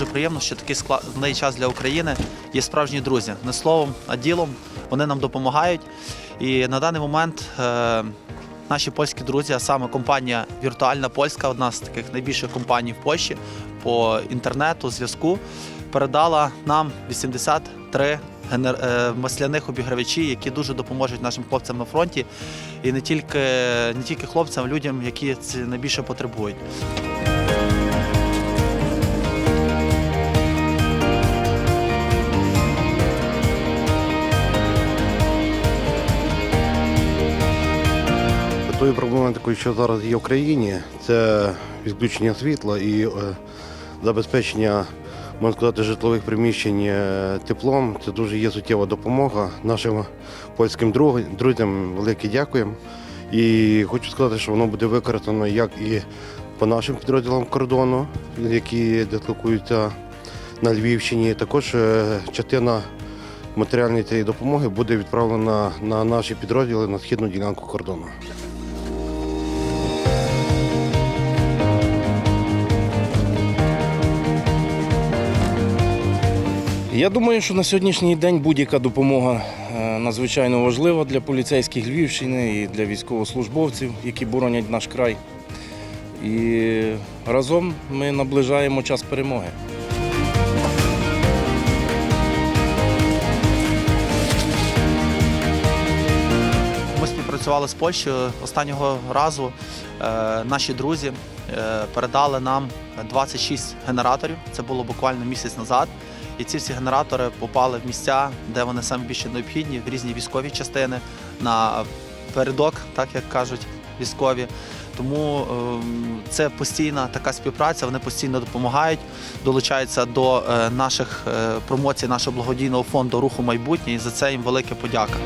дуже приємно, що такий складний час для України є справжні друзі. Не словом, а ділом вони нам допомагають. І на даний момент е, наші польські друзі, а саме компанія Віртуальна Польська, одна з таких найбільших компаній в Польщі по інтернету, зв'язку, передала нам 83 генер- е, масляних обігрівачі, які дуже допоможуть нашим хлопцям на фронті, і не тільки, не тільки хлопцям, а людям, які це найбільше потребують. Тою проблематикою, що зараз є в країні, це відключення світла і е, забезпечення, можна сказати, житлових приміщень е, теплом. Це дуже є суттєва допомога нашим польським друзям. Велике дякуємо. І хочу сказати, що воно буде використано як і по нашим підрозділам кордону, які дислокуються на Львівщині. Також е, частина матеріальної цієї допомоги буде відправлена на наші підрозділи на східну ділянку кордону. Я думаю, що на сьогоднішній день будь-яка допомога е, надзвичайно важлива для поліцейських Львівщини і для військовослужбовців, які боронять наш край. І разом ми наближаємо час перемоги. Ми співпрацювали з Польщею. Останнього разу е, наші друзі е, передали нам 26 генераторів. Це було буквально місяць назад. І ці всі генератори попали в місця, де вони саме більше необхідні, в різні військові частини, на передок, так як кажуть військові. Тому ем, це постійна така співпраця. Вони постійно допомагають, долучаються до е, наших е, промоцій нашого благодійного фонду руху майбутнє. І за це їм велика подяка.